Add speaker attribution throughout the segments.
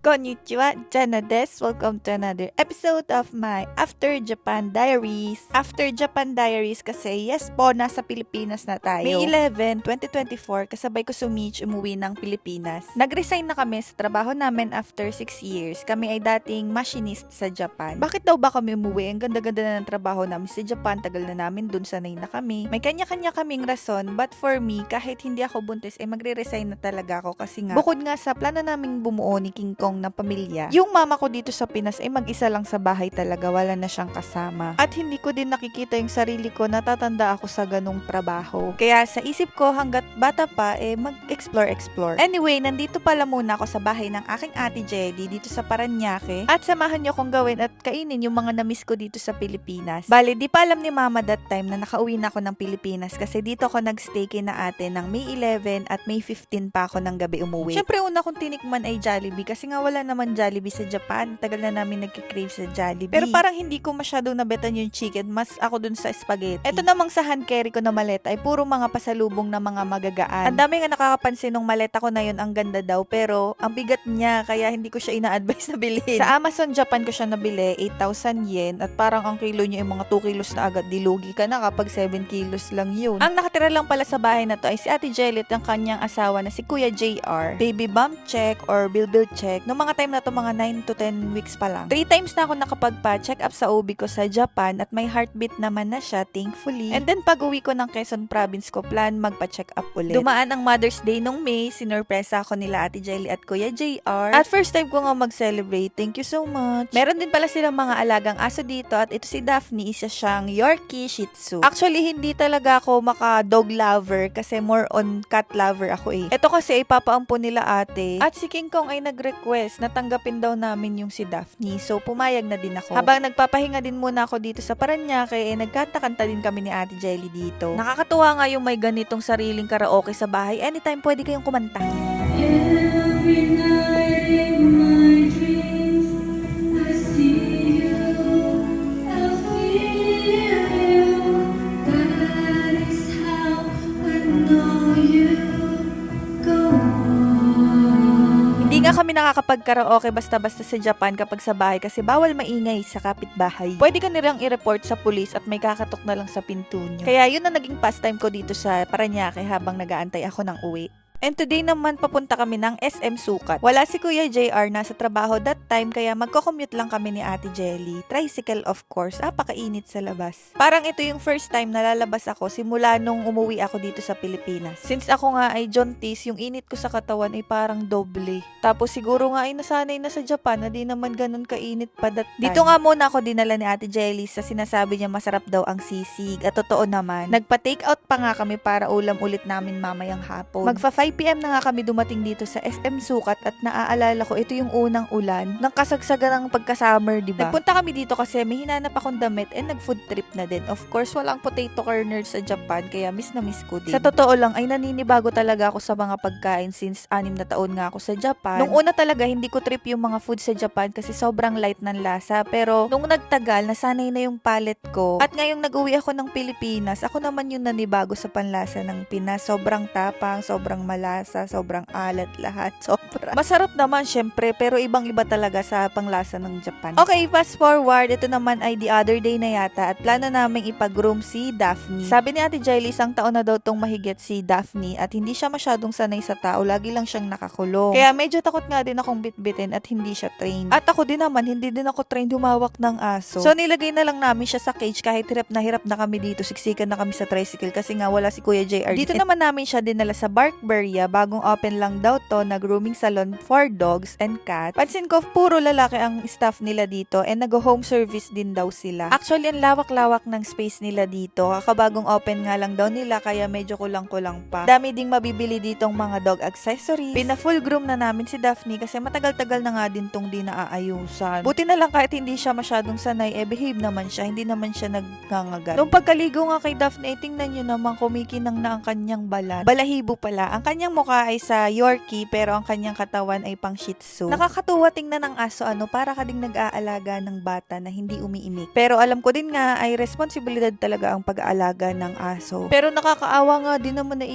Speaker 1: Konnichiwa, Jana des. Welcome to another episode of my After Japan Diaries. After Japan Diaries kasi, yes po, nasa Pilipinas na tayo. May 11, 2024, kasabay ko sumich umuwi ng Pilipinas. Nag-resign na kami sa trabaho namin after 6 years. Kami ay dating machinist sa Japan. Bakit daw ba kami umuwi? Ang ganda-ganda na ng trabaho namin sa Japan. Tagal na namin dun, sanay na kami. May kanya-kanya kaming rason, but for me, kahit hindi ako buntis, ay magre-resign na talaga ako kasi nga, bukod nga sa plano naming bumuo ni King Kong na pamilya, yung mama ko dito sa Pinas ay mag-isa lang sa bahay talaga, wala na siyang kasama. At hindi ko din nakikita yung sarili ko, natatanda ako sa ganong trabaho. Kaya sa isip ko, hanggat bata pa, eh mag-explore-explore. Anyway, nandito pala muna ako sa bahay ng aking ate Jelly dito sa Paranaque. At samahan niyo akong gawin at kainin yung mga namiss ko dito sa Pilipinas. Bale, di pa alam ni mama that time na nakauwi na ako ng Pilipinas kasi dito ako nagstay kina ate ng May 11 at May 15 pa ako ng gabi umuwi. Siyempre, una kong tinikman ay Jollibee kasi nga wala naman Jollibee sa Japan. Tagal na namin nagkikrave sa Jollibee. Pero parang hindi ko masyadong nabetan yung chicken. Mas ako dun sa spaghetti. Ito namang sa hand carry ko na maleta ay puro mga pasalubong na mga magagaan. Ang dami nga nakakapansin nung maleta ko na yun ang ganda daw. Pero ang bigat niya kaya hindi ko siya ina-advise na bilhin. Sa Amazon Japan ko siya nabili 8,000 yen at parang ang kilo niya ay mga 2 kilos na agad. Dilugi ka na kapag 7 kilos lang yun. Ang nakatira lang pala sa bahay na to ay si Ate Jelly at ang kanyang asawa na si Kuya JR. Baby bump check or bilbil check. Noong mga time na to mga 9 to 10 weeks pa lang. 3 times na ako nakapagpa-check up sa OB ko sa Japan at may heartbeat naman na siya thankfully. And then pag uwi ko ng Quezon Province ko plan magpa-check up ulit. Dumaan ang Mother's Day nung May, sinurpresa ako nila Ate Jelly at Kuya JR. At first time ko nga mag-celebrate. Thank you so much. Meron din pala silang mga alagang aso dito at ito si Daphne, isa siyang Yorkie Shih Tzu. Actually, hindi talaga ako maka-dog lover kasi more on cat lover ako eh. Ito kasi ipapaampo nila ate. At si King Kong ay nag-request na tanggapin daw namin yung si Daphne. So, pumayag na din ako. Habang nagpapahinga din muna ako dito sa Paranaque, eh, nagkatakanta din kami ni Ate Jelly dito. Nakakatuwa nga yung may ganitong sariling karaoke sa bahay. Anytime pwede kayong kumanta.
Speaker 2: Every
Speaker 1: kami nakakapag-karaoke basta-basta sa Japan kapag sa bahay kasi bawal maingay sa kapitbahay. Pwede ka nilang i-report sa pulis at may kakatok na lang sa pinto nyo. Kaya yun ang naging pastime ko dito sa Paranaque habang nagaantay ako ng uwi. And today naman papunta kami ng SM Sukat. Wala si Kuya JR nasa trabaho that time kaya magko-commute lang kami ni Ate Jelly. Tricycle of course, apakainit sa labas. Parang ito yung first time na lalabas ako simula nung umuwi ako dito sa Pilipinas. Since ako nga ay jaunties, yung init ko sa katawan ay parang doble. Tapos siguro nga ay nasanay na sa Japan na di naman ganun kainit pa that time. Dito nga muna ako dinala ni Ate Jelly sa sinasabi niya masarap daw ang sisig. At totoo naman, nagpa-take out pa nga kami para ulam ulit namin mamayang hapon. Magfa 5pm na nga kami dumating dito sa SM Sukat at naaalala ko ito yung unang ulan ng kasagsagan ng pagka-summer, di ba? Nagpunta kami dito kasi may hinanap akong damit and nag-food trip na din. Of course, walang potato corner sa Japan kaya miss na miss ko din. Sa totoo lang ay naninibago talaga ako sa mga pagkain since anim na taon nga ako sa Japan. Nung una talaga hindi ko trip yung mga food sa Japan kasi sobrang light ng lasa pero nung nagtagal nasanay na yung palate ko at ngayong nag-uwi ako ng Pilipinas ako naman yung nanibago sa panlasa ng Pinas. Sobrang tapang, sobrang malasa, sobrang alat lahat. Sobra. Masarap naman syempre pero ibang iba talaga sa panglasa ng Japan. Okay, fast forward. Ito naman ay the other day na yata at plano naming ipag-groom si Daphne. Sabi ni Ate Jelly, isang taon na daw tong mahigit si Daphne at hindi siya masyadong sanay sa tao. Lagi lang siyang nakakulong. Kaya medyo takot nga din akong bitbitin at hindi siya trained. At ako din naman, hindi din ako trained humawak ng aso. So nilagay na lang namin siya sa cage kahit hirap na hirap na kami dito. Siksikan na kami sa tricycle kasi nga wala si Kuya JR. Dito naman namin siya dinala sa Barkberia. Bagong open lang daw to na grooming salon for dogs and cats. Pansin ko, puro lalaki ang staff nila dito and nag-home service din daw sila. Actually, ang lawak-lawak ng space nila dito. Kakabagong open nga lang daw nila kaya medyo kulang-kulang pa. Dami ding mabibili ditong mga dog accessories. Pina-full groom na namin si Daphne kasi matagal-tagal na nga din tong di naaayusan. Buti na lang kahit hindi siya masyadong sanay, eh behave naman siya. Hindi naman siya nagngangagat. Nung pagkaligo nga kay Daphne, eh, tingnan nyo naman kumikinang na ang kanyang balat. Balahibo pala. Ang kanyang kanyang mukha ay sa Yorkie pero ang kanyang katawan ay pang Shih Tzu. Nakakatuwa tingnan ng aso ano para ka ding nag-aalaga ng bata na hindi umiimik. Pero alam ko din nga ay responsibilidad talaga ang pag-aalaga ng aso. Pero nakakaawa nga din naman na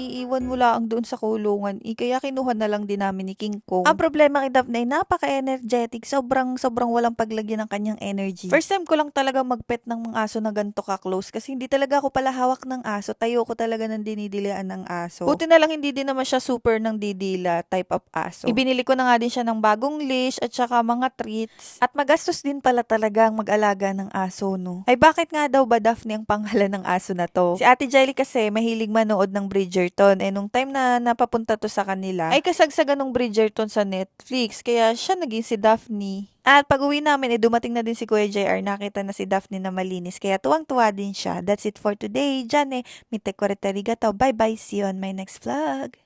Speaker 1: mo lang doon sa kulungan. I, kaya kinuha na lang din namin ni King Kong. Ang problema kay Daphne ay napaka-energetic. Sobrang sobrang walang paglagyan ng kanyang energy. First time ko lang talaga magpet ng mga aso na ganito ka-close kasi hindi talaga ako pala hawak ng aso. Tayo ko talaga ng dinidilaan ng aso. Buti na lang hindi din naman siya super ng didila type of aso. Ibinili ko na nga din siya ng bagong leash at saka mga treats. At magastos din pala talaga ang mag-alaga ng aso, no? Ay bakit nga daw ba Daphne ang pangalan ng aso na to? Si Ate Jelly kasi mahilig manood ng Bridgerton. Eh nung time na napapunta to sa kanila, ay kasagsagan ng Bridgerton sa Netflix. Kaya siya naging si Daphne. At pag uwi namin, eh, dumating na din si Kuya JR. Nakita na si Daphne na malinis. Kaya tuwang-tuwa din siya. That's it for today. Diyan eh, mite ko Bye-bye. See you on my next vlog.